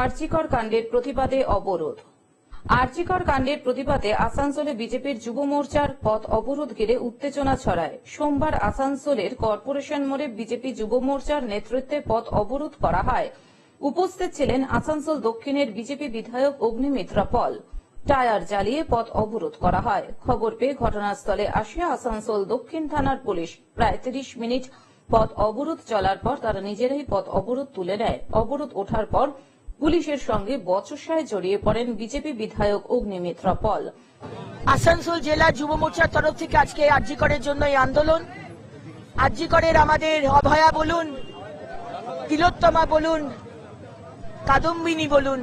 আর্চিকর কাণ্ডের প্রতিবাদে অবরোধ। আর্চিকর কাণ্ডের প্রতিবাদে আসানসোলে বিজেপির যুব মোর্চার পথ অবরোধ ঘিরে উত্তেজনা ছড়ায়। সোমবার আসানসোলের কর্পোরেশন মোড়ে বিজেপি যুব মোর্চার নেতৃত্বে পথ অবরোধ করা হয়। উপস্থিত ছিলেন আসানসোল দক্ষিণের বিজেপি বিধায়ক অগ্নিমিত্রা পল। টায়ার জ্বালিয়ে পথ অবরোধ করা হয়। খবর পেয়ে ঘটনাস্থলে আসে আসানসোল দক্ষিণ থানার পুলিশ। প্রায় তিরিশ মিনিট পথ অবরোধ চলার পর তারা নিজেরাই পথ অবরোধ তুলে নেয়। অবরোধ ওঠার পর পুলিশের সঙ্গে বচসায় জড়িয়ে পড়েন বিজেপি বিধায়ক অগ্নিমিত্রা পল। আসানসোল জেলা যুব মোর্চার তরফ থেকে আজকে আরজিকরের জন্য এই আন্দোলন। আরজিকরের আমাদের অভয়া বলুন, তিলোত্তমা বলুন, কাদম্বিনী বলুন।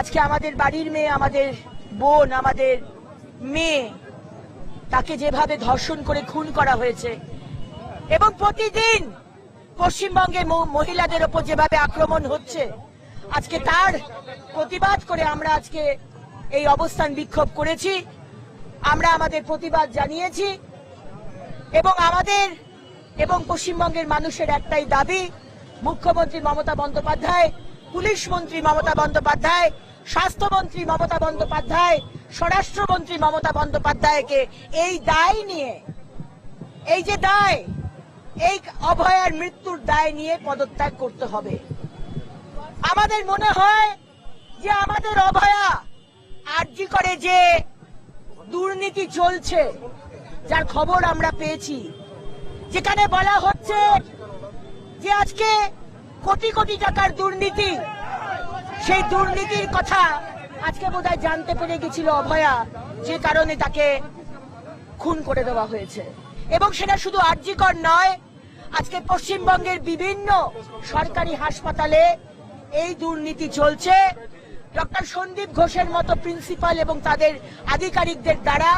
আজকে আমাদের বাড়ির মেয়ে, আমাদের বোন, আমাদের মেয়ে, তাকে যেভাবে ধর্ষণ করে খুন করা হয়েছে। এবং প্রতিদিন পশ্চিমবঙ্গের ম- মহিলাদের ওপর যেভাবে আক্রমণ হচ্ছে, আজকে তার প্রতিবাদ করে আমরা আজকে এই অবস্থান বিক্ষোভ করেছি। আমরা আমাদের প্রতিবাদ জানিয়েছি এবং আমাদের এবং পশ্চিমবঙ্গের মানুষের একটাই দাবি, মুখ্যমন্ত্রী মমতা বন্দ্যোপাধ্যায়, পুলিশ মন্ত্রী মমতা বন্দ্যোপাধ্যায়, স্বাস্থ্যমন্ত্রী মমতা বন্দ্যোপাধ্যায়, স্বরাষ্ট্রমন্ত্রী মমতা বন্দ্যোপাধ্যায়কে এই দায় নিয়ে, এই যে দায় এই অভয়ার মৃত্যুর দায় নিয়ে পদত্যাগ করতে হবে। আমাদের মনে হয় যে আমাদের অভয়া আরজি করে যে দুর্নীতি চলছে, যার খবর আমরা পেয়েছি। যেখানে বলা হচ্ছে যে আজকে কোটি কোটি টাকার দুর্নীতি, সেই দুর্নীতির কথা আজকে বোধহয় জানতে পেরে গেছিল অভয়া, যে কারণে তাকে খুন করে দেওয়া হয়েছে। এবং সেটা শুধু আর্যিকর নয় আজকে পশ্চিমবঙ্গের বিভিন্ন সরকারি হাসপাতালে এই দুর্নীতি চলছে। ডক্টর সন্দীপ ঘোষের মতো প্রিন্সিপাল এবং তাদের আধিকারিকদের দ্বারা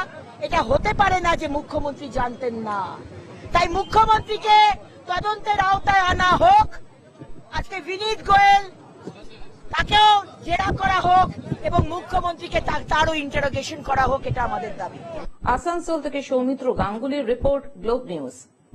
এটা হতে পারে না যে মুখ্যমন্ত্রী জানতেন না। তাই মুখ্যমন্ত্রীকে তদন্তের আওতায় আনা হোক, আজকে বিনীত গোয়েল তাকেও জেরা করা হোক এবং মুখ্যমন্ত্রীকে তারও ইন্টারোগেশন করা হোক, এটা আমাদের দাবি। আসানসোল থেকে সৌমিত্র গাঙ্গুলির রিপোর্ট গ্লোব নিউজ।